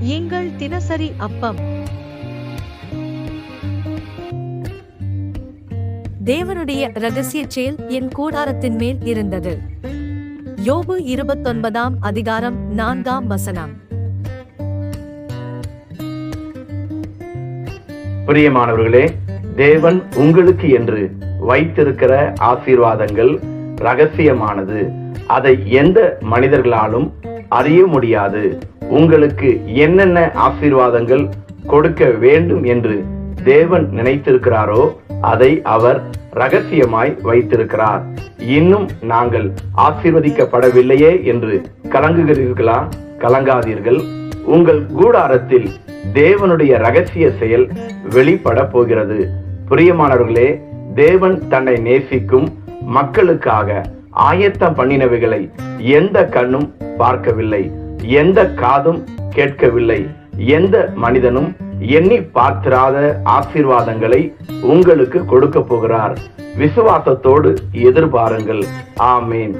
எங்கள் தினசரி அப்பம். தேவனுடைய ரகசிய செயல் என் கூடாரத்தின் மேல் இருந்தது. யோபு இருபத்தொன்பதாம் அதிகாரம் நான்காம் வசனம். பிரியமானவர்களே தேவன் உங்களுக்கு என்று வைத்திருக்கிற ஆசீர்வாதங்கள் ரகசியமானது அதை எந்த மனிதர்களாலும் அறிய முடியாது. உங்களுக்கு என்னென்ன ஆசீர்வாதங்கள் கொடுக்க வேண்டும் என்று தேவன் நினைத்திருக்கிறாரோ அதை அவர் ரகசியமாய் வைத்திருக்கிறார். இன்னும் நாங்கள் ஆசீர்வதிக்கப்படவில்லையே என்று கலங்குகிறீர்களா? கலங்காதீர்கள். உங்கள் கூடாரத்தில் தேவனுடைய ரகசிய செயல் வெளிப்பட போகிறது. பிரியமானவர்களே தேவன் தன்னை நேசிக்கும் மக்களுக்காக ஆயத்தம் பண்ணினவைகளை எந்த கண்ணும் பார்க்கவில்லை. எந்த காதும் கேட்கவில்லை. எந்த மனிதனும் எண்ணி பார்த்திராத ஆசீர்வாதங்களை உங்களுக்கு கொடுக்க போகிறார். விசுவாசத்தோடு எதிர்பாருங்கள். ஆமேன்.